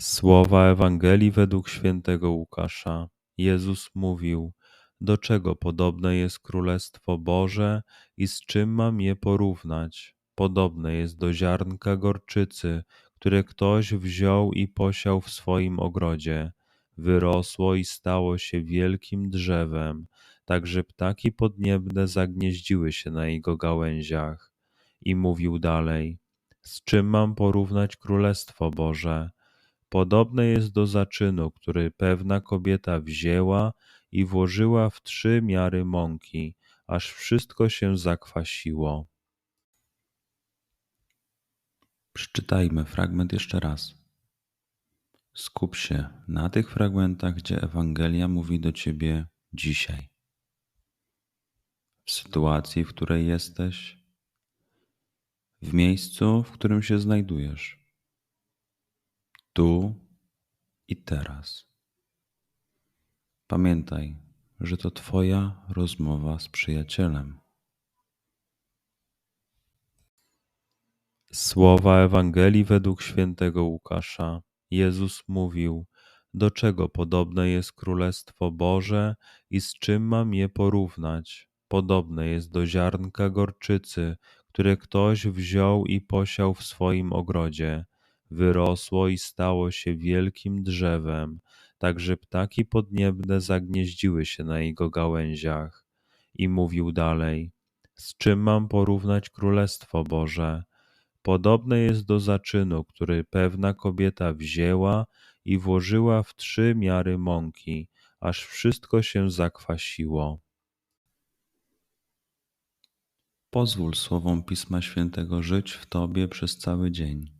Słowa Ewangelii według świętego Łukasza. Jezus mówił: Do czego podobne jest Królestwo Boże i z czym mam je porównać? Podobne jest do ziarnka gorczycy, które ktoś wziął i posiał w swoim ogrodzie. Wyrosło i stało się wielkim drzewem, tak że ptaki podniebne zagnieździły się na jego gałęziach. I mówił dalej: Z czym mam porównać Królestwo Boże? Podobne jest do zaczynu, który pewna kobieta wzięła i włożyła w trzy miary mąki, aż wszystko się zakwasiło. Przeczytajmy fragment jeszcze raz. Skup się na tych fragmentach, gdzie Ewangelia mówi do ciebie dzisiaj. W sytuacji, w której jesteś, w miejscu, w którym się znajdujesz tu i teraz. Pamiętaj, że to Twoja rozmowa z przyjacielem. Słowa Ewangelii według świętego Łukasza. Jezus mówił: Do czego podobne jest Królestwo Boże i z czym mam je porównać? Podobne jest do ziarnka gorczycy, które ktoś wziął i posiał w swoim ogrodzie wyrosło i stało się wielkim drzewem, tak że ptaki podniebne zagnieździły się na jego gałęziach. I mówił dalej: Z czym mam porównać Królestwo Boże? Podobne jest do zaczynu, który pewna kobieta wzięła i włożyła w trzy miary mąki, aż wszystko się zakwasiło. Pozwól słowom Pisma Świętego żyć w Tobie przez cały dzień.